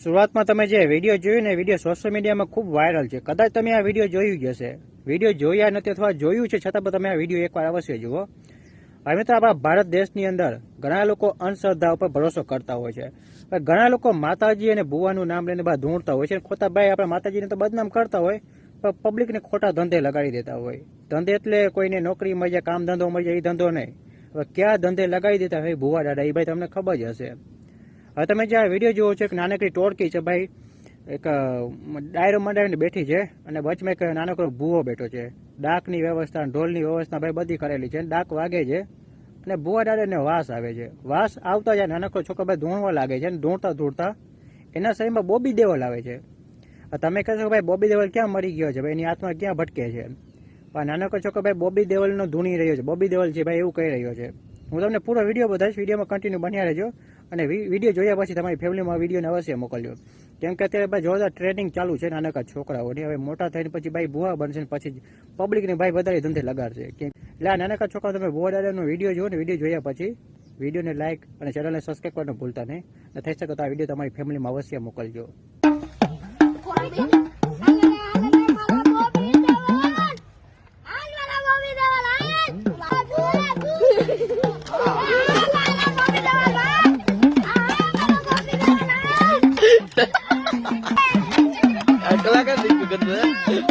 શરૂઆતમાં તમે જે વીડિયો જોયું ને વીડિયો સોશિયલ મીડિયામાં ખૂબ વાયરલ છે. કદાચ તમે આ વીડિયો જોયું જ હશે. વીડિયો જોયા નથી અથવા જોયું છે છતાં પણ તમે આ વીડિયો એકવાર અવશ્ય જુઓ. હવે મિત્રો આપણા ભારત દેશની અંદર ઘણા લોકો અંધશ્રદ્ધા ઉપર ભરોસો કરતા હોય છે. ઘણા લોકો માતાજી અને ભુવાનું નામ લઈને બહાર ધૂણતા હોય છે ખોટા ભાઈ આપણા માતાજીને તો બદનામ કરતા હોય, પણ પબ્લિકને ખોટા ધંધે લગાડી દેતા હોય. ધંધે એટલે કોઈને નોકરી મળી જાય, કામ ધંધો મળી જાય, એ ધંધો નહીં. હવે ક્યાં ધંધે લગાડી દેતા હોય ભુવા દાદા એ ભાઈ તમને ખબર જ હશે. હવે તમે જે વીડિયો જુઓ છો એક નાનકડી ટોળકી છે ભાઈ, એક ડાયરો મંડાવીને બેઠી છે અને વચમાં એક નાનકડો ભૂવો બેઠો છે. ડાકની વ્યવસ્થા ઢોલની વ્યવસ્થા ભાઈ બધી કરેલી છે ડાક વાગે છે અને ભૂવા દાદાને વાસ આવે છે. વાસ આવતા જાય નાનકડો છોકરો ભાઈ ધૂણવા લાગે છે અને ધૂણતા ધૂળતા એના શરીરમાં બોબી દેવલ આવે છે. તમે કહેશો કે ભાઈ બોબી દેવલ ક્યાં મરી ગયો છે? ભાઈ એની આત્મા ક્યાં ભટકે છે? પણ નાનકડો છોકરો ભાઈ બોબી દેવલનો ધૂણી રહ્યો છે. બોબી દેવલ છે ભાઈ એવું કહી રહ્યો છે. હું તમને પૂરો વીડિયો બતાવીશ. વિડીયોમાં કન્ટિન્યુ બન્યા રહેજો. અને વીડિયો જોયા પછી તમારી ફેમિલીમાં વિડીયોને અવશ્ય મોકલજો. કેમ કે અત્યારે ભાઈ જોરદાર ટ્રેનિંગ ચાલુ છે નાનકા છોકરાઓની હવે મોટા થઈને પછી ભાઈ ભૂવા બનશે પછી પબ્લિકને ભાઈ વધારે ધંધે લગાડશે. કેમ એટલે આ નાનકા છોકરા તમે ભૂવા દાદાનો વીડિયો જુઓ ને વીડિયો જોયા પછી વિડીયોને લાઇક અને ચેનલને સબસ્ક્રાઈબ કરવાનું ભૂલતા નહીં. અને થઈ શકે તો આ વીડિયો તમારી ફેમિલીમાં અવશ્ય મોકલજો. Oh, Yeah.